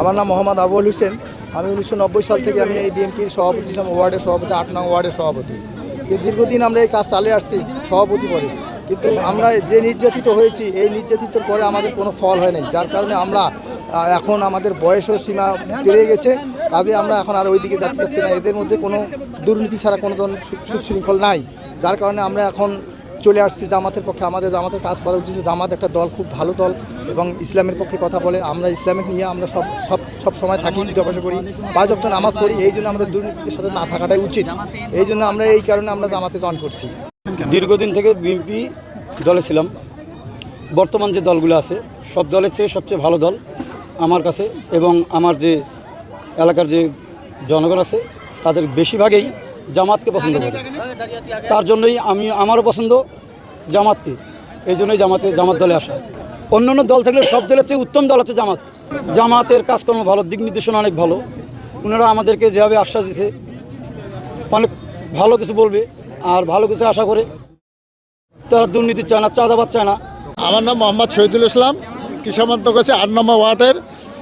আমার নাম মোহাম্মদ আবুল হোসেন। আমি উনিশশো নব্বই সাল থেকে আমি এই বিএনপির সভাপতি ছিলাম, ওয়ার্ডের সভাপতি, আট নং ওয়ার্ডের সভাপতি। দীর্ঘদিন আমরা এই কাজ চালিয়ে আসছি সভাপতি পরে কিন্তু আমরা যে নির্যাতিত হয়েছি, এই নির্যাতিতর পরে আমাদের কোনো ফল হয় নাই। যার কারণে আমরা এখন আমাদের বয়সও সীমা পেরিয়ে গেছে। কাজে আমরা এখন আর ওইদিকে যাতে চাচ্ছি না। এদের মধ্যে কোনো দুর্নীতি ছাড়া কোনো ধরনের সুশৃঙ্খল নাই। যার কারণে আমরা এখন চলে আসছি জামাতের পক্ষে। আমাদের জামাতের কাজ করা উচিত জামাত একটা দল, খুব ভালো দল এবং ইসলামের পক্ষে কথা বলে। আমরা ইসলামের নিয়ে আমরা সব সব সব সময় থাকি জবাস করি, পাঁচ অক্ট নামাজ পড়ি। এই জন্য আমাদের দুর্নীতির সাথে না থাকাটাই উচিত। এই জন্য আমরা এই কারণে আমরা জামাতে জয়েন করছি। দীর্ঘদিন থেকে বিএনপি দলে ছিলাম। বর্তমান যে দলগুলো আছে, সব দলের চেয়ে সবচেয়ে ভালো দল আমার কাছে এবং আমার যে এলাকার যে জনগণ আছে, তাদের বেশিরভাগই জামাতকে পছন্দ করে। তার জন্যই আমি, আমারও পছন্দ জামাতকে। এই জন্যই জামাতে, জামাত দলে আসা। অন্য অন্য দল থাকলে সব দলের চেয়ে উত্তম দল হচ্ছে জামাত। জামাতের কাজকর্ম ভালো, দিক নির্দেশনা অনেক ভালো। ওনারা আমাদেরকে যেভাবে আশ্বাস দিছে, অনেক ভালো কিছু বলবে, আর ভালো কিছু আশা করে তারা দুর্নীতি চায় না, চাঁদাবাদ চায় না। আমার নাম মোহাম্মদ শহীদুল ইসলাম কিশোরমন্ত কাছে আট নম্বর ওয়ার্ডের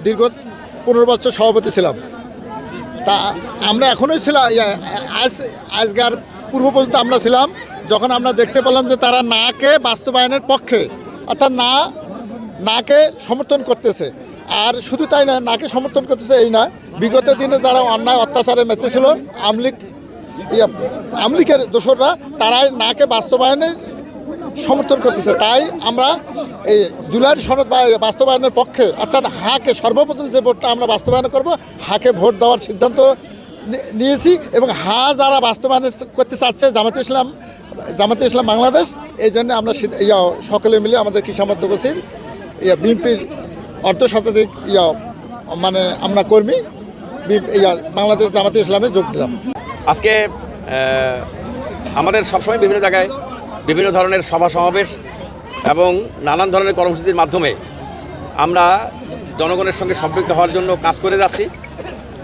দীর্ঘ পনেরো বছর সভাপতি ছিলাম। তা আমরা এখনোই ছিলাম আজ আজকার পূর্ব পর্যন্ত আমরা ছিলাম, যখন আমরা দেখতে পেলাম যে তারা নাকে বাস্তবায়নের পক্ষে, অর্থাৎ না, নাকে সমর্থন করতেছে। আর শুধু তাই নয়, নাকে সমর্থন করতেছে এই নয়, বিগত দিনে যারা অন্যায়, অত্যাচারে মেতেছিল, আমলিক আমলিকের দোসররা তারাই নাকে বাস্তবায়নে সমর্থন করতেছে। তাই আমরা এই জুলাইয়ের সনদ বাস্তবায়নের পক্ষে, অর্থাৎ হাকে সর্বপ্রথম যে ভোটটা আমরা বাস্তবায়ন করব, হাকে ভোট দেওয়ার সিদ্ধান্ত নিয়েছি এবং হা যারা বাস্তবায়ন করতে চাচ্ছে জামাতে ইসলাম জামাতে ইসলাম বাংলাদেশ, এই জন্য আমরা ইয়া, সকলে মিলে আমাদের কিসামত গোছির ইয়া, বিএনপির অর্ধ শতাধিক ইয়া মানে আমরা কর্মী ইয়া, বাংলাদেশ জামাতে ইসলামে যোগ দিলাম। আজকে আমাদের সবসময় বিভিন্ন জায়গায় বিভিন্ন ধরনের সভা সমাবেশ এবং নানান ধরনের কর্মসূচির মাধ্যমে আমরা জনগণের সঙ্গে সম্পৃক্ত হওয়ার জন্য কাজ করে যাচ্ছি।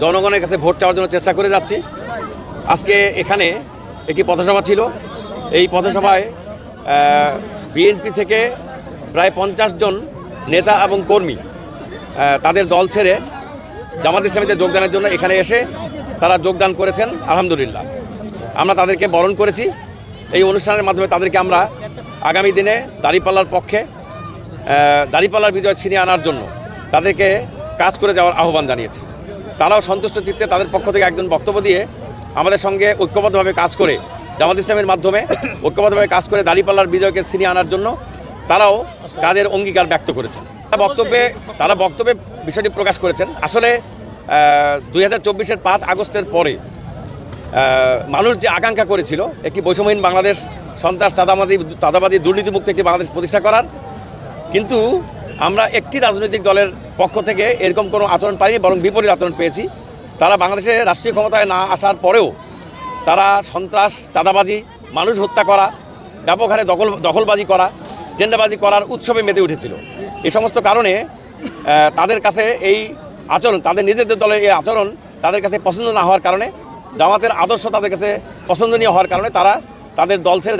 জনগণের কাছে ভোট চাওয়ার জন্য চেষ্টা করে যাচ্ছি। আজকে এখানে একটি পথসভা ছিল। এই পথসভায় বিএনপি থেকে প্রায় পঞ্চাশ জন নেতা এবং কর্মী তাদের দল ছেড়ে জামাত ইসলামীতে যোগদানের জন্য এখানে এসে তারা যোগদান করেছেন। আলহামদুলিল্লাহ। আমরা তাদেরকে বরণ করেছি। এই অনুষ্ঠানের মাধ্যমে তাদেরকে আমরা আগামী দিনে দাঁড়িপাল্লার পক্ষে দাঁড়িপাল্লার বিজয় ছিনিয়ে আনার জন্য তাদেরকে কাজ করে যাওয়ার আহ্বান জানিয়েছে। তারাও সন্তুষ্ট চিত্তে তাদের পক্ষ থেকে একজন বক্তব্য দিয়ে আমাদের সঙ্গে ঐক্যবদ্ধভাবে কাজ করে জামাত ইসলামের মাধ্যমে ঐক্যবদ্ধভাবে কাজ করে দাঁড়িপাল্লার বিজয়কে ছিনিয়ে আনার জন্য তারাও কাজের অঙ্গীকার ব্যক্ত করেছেন। বক্তব্যে, তারা বক্তব্যে বিষয়টি প্রকাশ করেছেন। আসলে দুই হাজার চব্বিশের পাঁচ আগস্টের পরে মানুষ যে আকাঙ্ক্ষা করেছিল, একটি বৈষম্যহীন বাংলাদেশ সন্ত্রাস চাঁদাবাদী চাঁদাবাদী দুর্নীতিমুক্ত একটি বাংলাদেশ প্রতিষ্ঠা করার। কিন্তু আমরা একটি রাজনৈতিক দলের পক্ষ থেকে এরকম কোনো আচরণ পাইনি, বরং বিপরীত আচরণ পেয়েছি। তারা বাংলাদেশে রাষ্ট্রীয় ক্ষমতায় না আসার পরেও তারা সন্ত্রাস, চাঁদাবাজি, মানুষ হত্যা করা, ব্যাপক হারে দখল, দখলবাজি করা, জেন্ডাবাজি করার উৎসবে মেতে উঠেছিল। এই সমস্ত কারণে তাদের কাছে এই আচরণ, তাদের নিজেদের দলের এই আচরণ তাদের কাছে পছন্দ না হওয়ার কারণে, জামাতের আদর্শ তাদের কাছে পছন্দনীয় হওয়ার কারণে তারা তাদের দল ছেড়ে